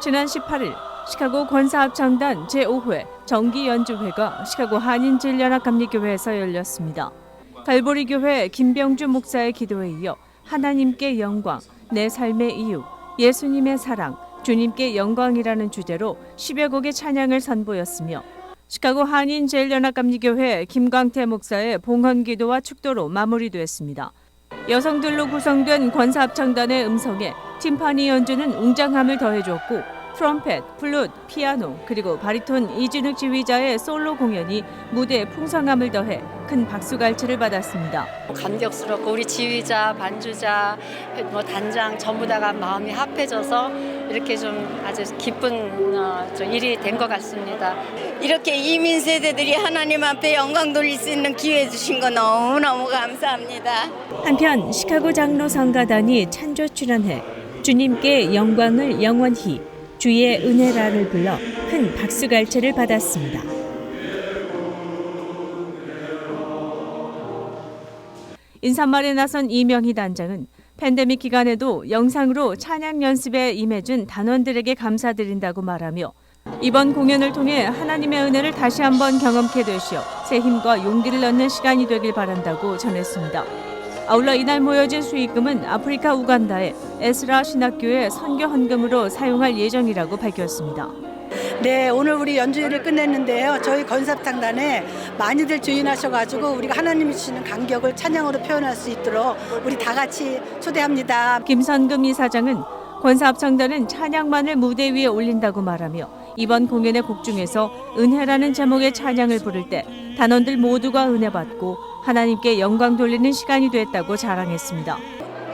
지난 18일 시카고 권사합창단 제5회 정기 연주회가 시카고 한인진련학 감리교회에서 열렸습니다. 갈보리 교회 김병주 목사의 기도에 이어 하나님께 영광, 내 삶의 이유, 예수님의 사랑, 주님께 영광이라는 주제로 10여 곡의 찬양을 선보였으며 시카고 한인제일연합 감리교회 김광태 목사의 봉헌 기도와 축도로 마무리됐습니다. 여성들로 구성된 권사합창단의 음성에 팀파니 연주는 웅장함을 더해줬고 트럼펫, 플룻, 피아노 그리고 바리톤 이진욱 지휘자의 솔로 공연이 무대에 풍성함을 더해 큰 박수갈채를 받았습니다. 감격스럽고 우리 지휘자, 반주자, 뭐 단장 전부 다가 마음이 합해져서 이렇게 좀 아주 기쁜 어, 저 일이 된 것 같습니다. 이렇게 이민 세대들이 하나님 앞에 영광 돌릴 수 있는 기회 주신 거 너무너무 감사합니다. 한편 시카고 장로 성가단이 찬조 출연해 주님께 영광을 영원히 주의 은혜라를 불러 큰 박수갈채를 받았습니다. 인사말에 나선 이명희 단장은 팬데믹 기간에도 영상으로 찬양 연습에 임해준 단원들에게 감사드린다고 말하며 이번 공연을 통해 하나님의 은혜를 다시 한번 경험케 되시어 새 힘과 용기를 얻는 시간이 되길 바란다고 전했습니다. 아울러 이날 모여진 수익금은 아프리카 우간다의 에스라 신학교의 선교 헌금으로 사용할 예정이라고 밝혔습니다. 네, 오늘 우리 연주회를 끝냈는데요. 저희 건삽탕단에 많이들 주인하셔가지고 우리가 하나님이 주시는 감격을 찬양으로 표현할 수 있도록 우리 다 같이 초대합니다. 김선금 이사장은 권사합창단은 찬양만을 무대 위에 올린다고 말하며 이번 공연의 곡 중에서 은혜라는 제목의 찬양을 부를 때 단원들 모두가 은혜 받고 하나님께 영광 돌리는 시간이 됐다고 자랑했습니다.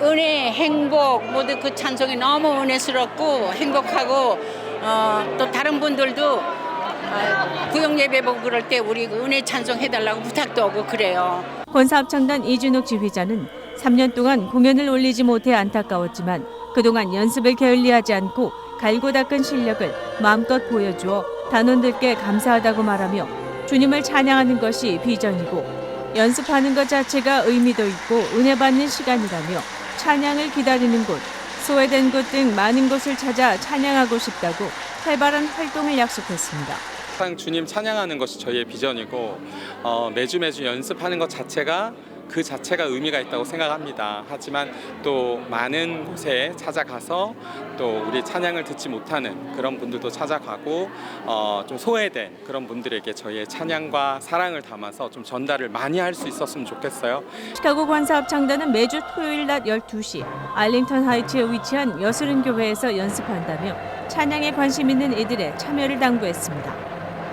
은혜, 행복 모두 그 찬송이 너무 은혜스럽고 행복하고 어, 또 다른 분들도 어, 구역 예배 보고 그럴 때 우리 그 은혜 찬송 해달라고 부탁도 하고 그래요. 권사합창단 이준욱 지휘자는 3년 동안 공연을 올리지 못해 안타까웠지만 그동안 연습을 게을리하지 않고 갈고 닦은 실력을 마음껏 보여주어 단원들께 감사하다고 말하며 주님을 찬양하는 것이 비전이고 연습하는 것 자체가 의미도 있고 은혜 받는 시간이라며 찬양을 기다리는 곳, 소외된 곳 등 많은 곳을 찾아 찬양하고 싶다고 활발한 활동을 약속했습니다. 항상 주님 찬양하는 것이 저희의 비전이고 어, 매주 매주 연습하는 것 자체가 그 자체가 의미가 있다고 생각합니다. 하지만 또 많은 곳에 찾아가서 또 우리 찬양을 듣지 못하는 그런 분들도 찾아가고 어, 좀 소외된 그런 분들에게 저희의 찬양과 사랑을 담아서 좀 전달을 많이 할 수 있었으면 좋겠어요. 시카고 관사합창단은 매주 토요일 낮 12시 알링턴 하이츠에 위치한 여수른 교회에서 연습한다며 찬양에 관심 있는 이들의 참여를 당부했습니다.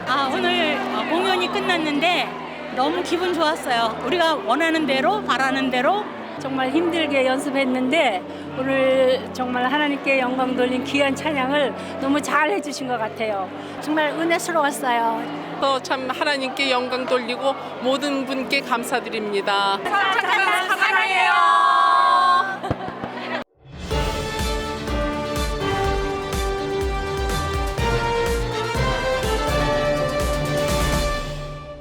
아, 오늘 어, 공연이 끝났는데 너무 기분 좋았어요. 우리가 원하는 대로 바라는 대로 정말 힘들게 연습했는데 오늘 정말 하나님께 영광 돌린 귀한 찬양을 너무 잘 해주신 것 같아요. 정말 은혜스러웠어요. 또참 하나님께 영광 돌리고 모든 분께 감사드립니다.